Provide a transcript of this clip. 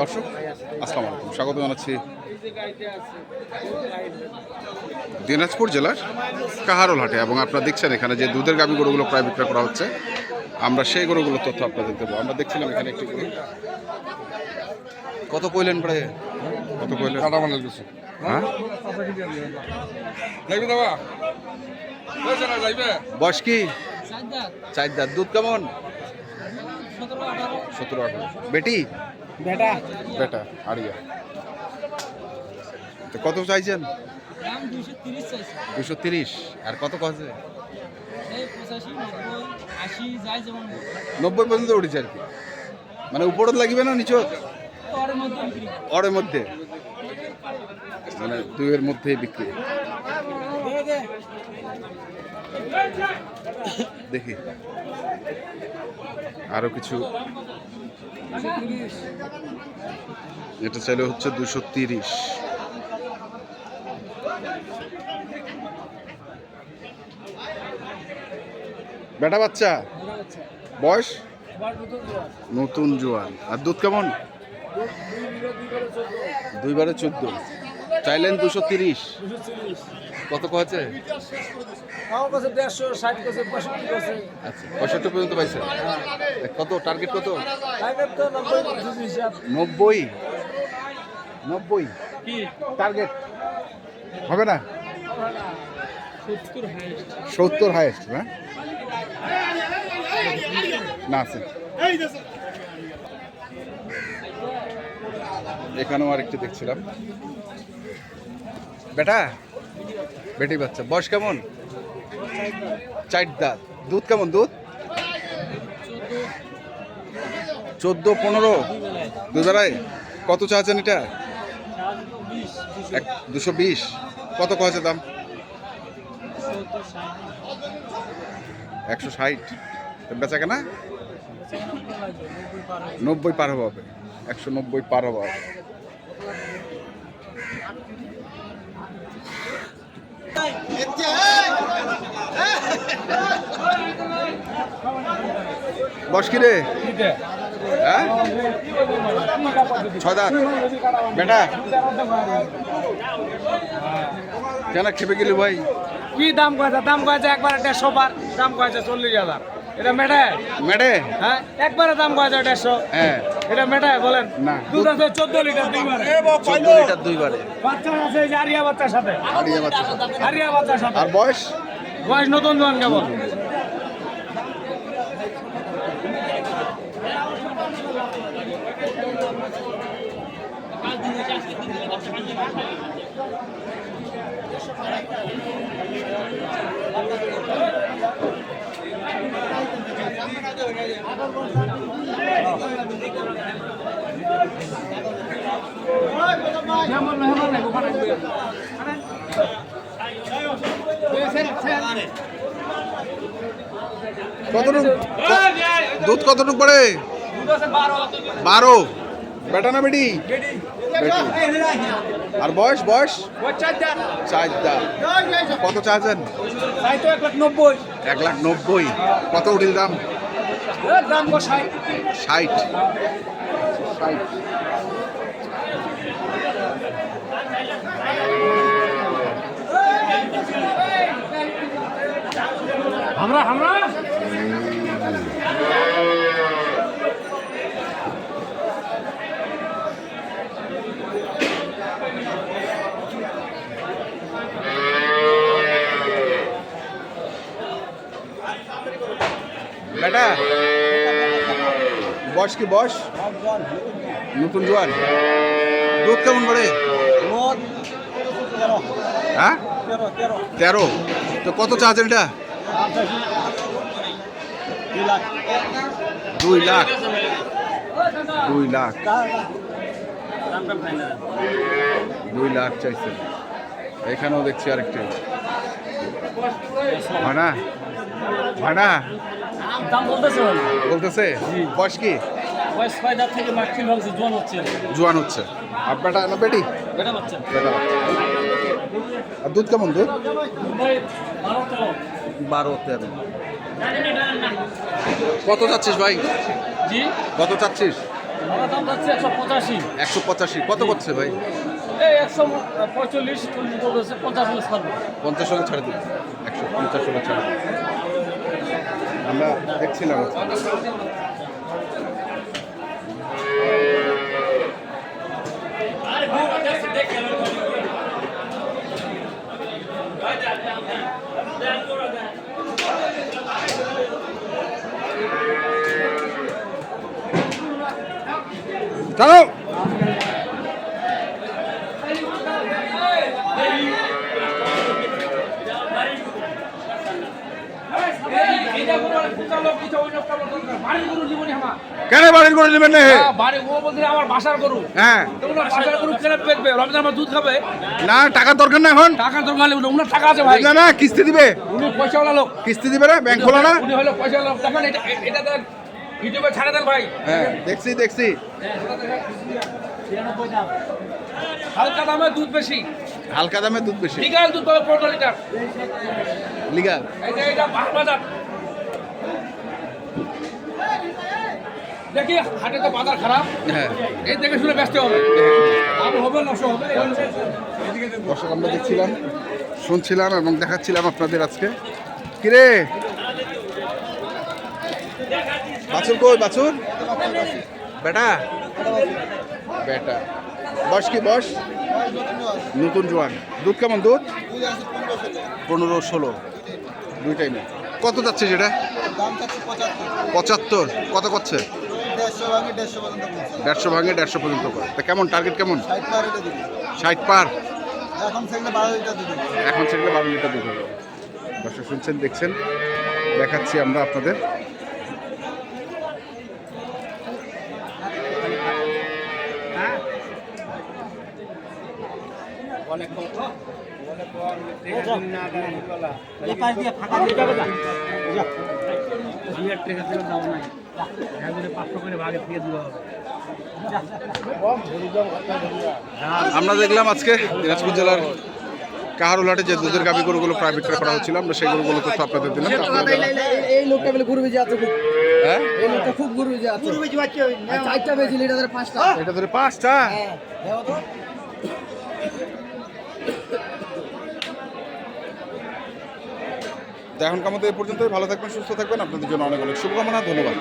দর্শক আসসালামু আলাইকুম। স্বাগত জানাচ্ছি দিনাজপুর জেলার কাহারোল হাটে এবং আপনারা দেখছেন এখানে যে দুধের গাভী গরুগুলো প্রায় বিক্রয় করা হচ্ছে। আমরা সেই গরুগুলোর তথ্য আপনাদের দেবো। আমরা দেখছিলাম এখানে একটি গরু। কত কইলেন প্রায় কত কইলেন? কাটা কিছু হ্যাঁ? বয়স কি? চার দুধ কেমন? সতেরো আঠারো। বেটি? বেটা। বেটা আড়িয়া তো কত চাইছেন? দুশো তিরিশ আর কত কছে নব্বই পর্যন্ত উঠেছে আর কি। মানে উপরত লাগবে না মধ্যে করে। অরের মধ্যে? মানে দুইয়ের মধ্যেই বিক্রি। দেখি। আরও কিছু। এটা চাইলে হচ্ছে দুশো তিরিশ। বেটা বাচ্চা? বয়স? নতুন জোয়ান। আর দুধ কেমন? দুইবারে চোদ্দ। চাইলেন দুশো তিরিশ। কত কাছে পঁয়ষট্টি আচ্ছা পঁয়ষট্টি পর্যন্ত পাইছে। কত টার্গেট কত? নব্বই নব্বই? টার্গেট হবে না? সত্তর হাইস্ট হ্যাঁ না আছে। এখানেও আরেকটি দেখছিলাম। বেটা? বেটি বাচ্চা। বয়স কেমন? চার দাঁত দুধ কেমন, দুধ? চোদ্দ, পনেরো। বেলায় কত চাচ্ছেন এটা এক, দুশো বিশ। কত কয়েছে দাম? একশো ষাট। বেচা কেনা? নব্বই পার হবে। একশো নব্বই পার হবে। বস কি রে? হ্যাঁ? ছয় দাঁত। বেটা। কেন খেপে গেলি ভাই? কি দাম কয়েছে? দাম কয়েছে একবার দেড়শো বার। দাম কয়েছে চল্লিশ হাজার। এটা মেটায় মেডে? হ্যাঁ একবারে দাম কয়েছে দেড়শো। হ্যাঁ। এটা মেটায় বলেন। না। দুধ আছে চোদ্দ লিটার দুইবারে। চোদ্দ লিটার দুইবারে। বাচ্চা আছে এই আরিয়া বাচ্চার সাথে। আড়িয়া বাচ্চা সাথে। আরিয়া বাচ্চার সাথে। আর বয়স? বয়স নতুন জোয়ান কেমন দুধ কতটুক পড়ে? বারো। বেটা না বেটি। আর বয়স বয়স? চার কত চাচ্ছেন এক লাখ নব্বই। কত উঠিল দাম দাম? ষাট। ষাট। আমরা আমরা বেটা বয়স কি বয়স নতুন জোয়ান। দুধ কেমন পড়ে হ্যাঁ? তেরো। তো কত চাচ্ছেন এটা? দুই লাখ। দুই লাখ। দুই লাখ চাইছেন। এখানেও দেখছি আরেকটি। ভাড়া দাম বলতেছে? বয়স কি? বয়স থেকে জোয়ান হচ্ছে। জোয়ান হচ্ছে। আর না বেটা? আর দুধ কেমন দুধ? বারো তেরো। কত চাচ্ছিস ভাই? কত চাচ্ছিস? একশো পঁচাশি। কত করছে ভাই? পঞ্চাশ হলে পঞ্চাশ ছাড়ে দিন একশো পঞ্চাশ হলে ছাড়ে আমরা দেখছিলাম। চলো কেন বাড়ির করে নেবেন না হে? বাড়ি ও বলতে আমার বাসার গরু। হ্যাঁ। তোমরা বাসার গরু কেন বেচবে? রমজান আমার দুধ খাবে। না টাকার দরকার না এখন। টাকা দরকার নেই উনার টাকা আছে ভাই। না না কিস্তি দিবে। উনি পয়সাওয়ালা লোক। কিস্তি দিবে না ব্যাংক খোলা না? উনি হলো পয়সাওয়ালা লোক। দেখেন এটা এটা ইউটিউবে ছাড়ে দেন ভাই। হ্যাঁ দেখছি দেখছি। হালকা দামে দুধ বেশি। হালকা দামে দুধ বেশি। লিগাল দুধ পাবে পনেরো লিটার। লিগাল। এটা এটা বাজার। দেখি হাটে তো বাজার খারাপ। হ্যাঁ। এই দেখে শুনে ব্যস্ত হবে। লাভ হবে নষ্ট হবে দর্শক আমরা দেখছিলাম শুনছিলাম এবং দেখাচ্ছিলাম আপনাদের আজকে। কিরে? বাছুর কই, বাছুর? বেটা? বেটা। বস কি বস নতুন জোয়ান। দুধ কেমন, দুধ? পনেরো, ষোলো। দুই টাইমে কত যাচ্ছে সেটা পঁচাত্তর। কত করছে? দেড়শো ভাঙে দেড়শো পর্যন্ত করে। তা কেমন টার্গেট কেমন? ষাট পার। এখন সেগুলো বারো লিটার দুধ হবে। শুনছেন, দেখছেন, দেখাচ্ছি আমরা আপনাদের। আমরা দেখলাম আজকে দিনাজপুর জেলার কাহারুলহাটে যে দুধের গাভি গরুগুলো প্রায় বিক্রয় করা হচ্ছিল আমরা সেই গরুগুলো তথ্য আপনাদের দিলাম। এই লোকটা বলে গরু বেজে আছে খুব। হ্যাঁ? এই লোকটা খুব গরু বেজে আছে গরু বেজে বাচ্চা চারটা বেজে লিটার পাঁচটা। এটা ধরে পাঁচটা? হ্যাঁ দেখো তো। তো এখন আমাদের এ পর্যন্তই। ভালো থাকবেন, সুস্থ থাকবেন। আপনাদের জন্য অনেক অনেক শুভকামনা, ধন্যবাদ।